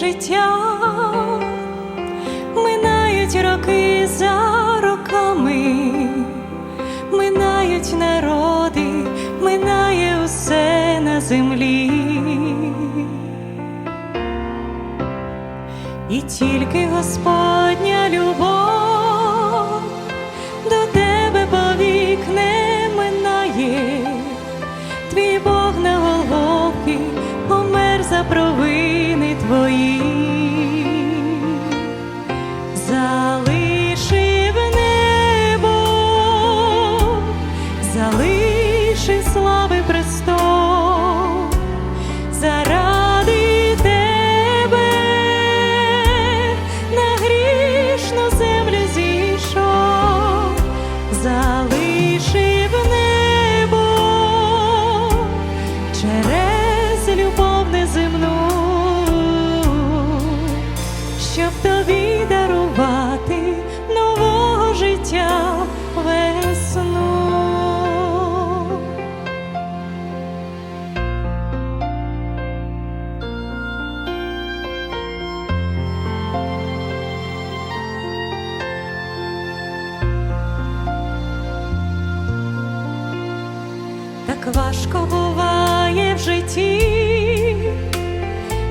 життя, минають роки за роками, минають народи, минає усе на землі. І тільки Господня любов заради Так важко буває в житті,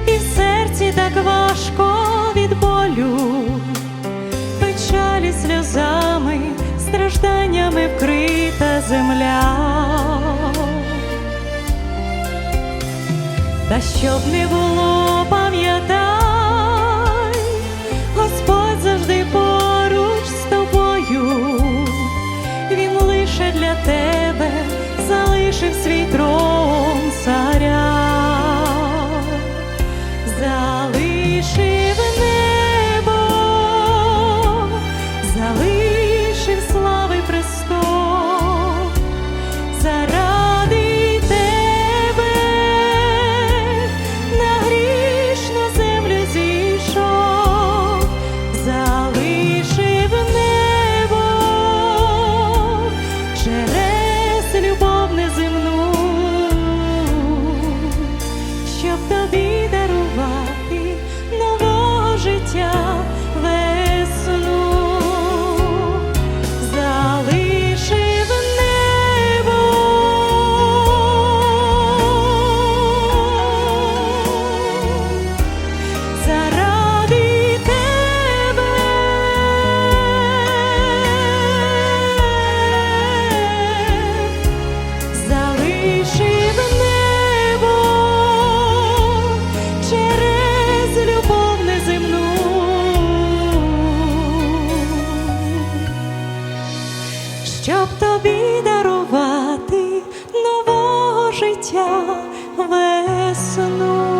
і в серці так важко від болю, печалі сльозами, стражданнями вкрита земля. Та щоб не було, пам'ятай, життя весну.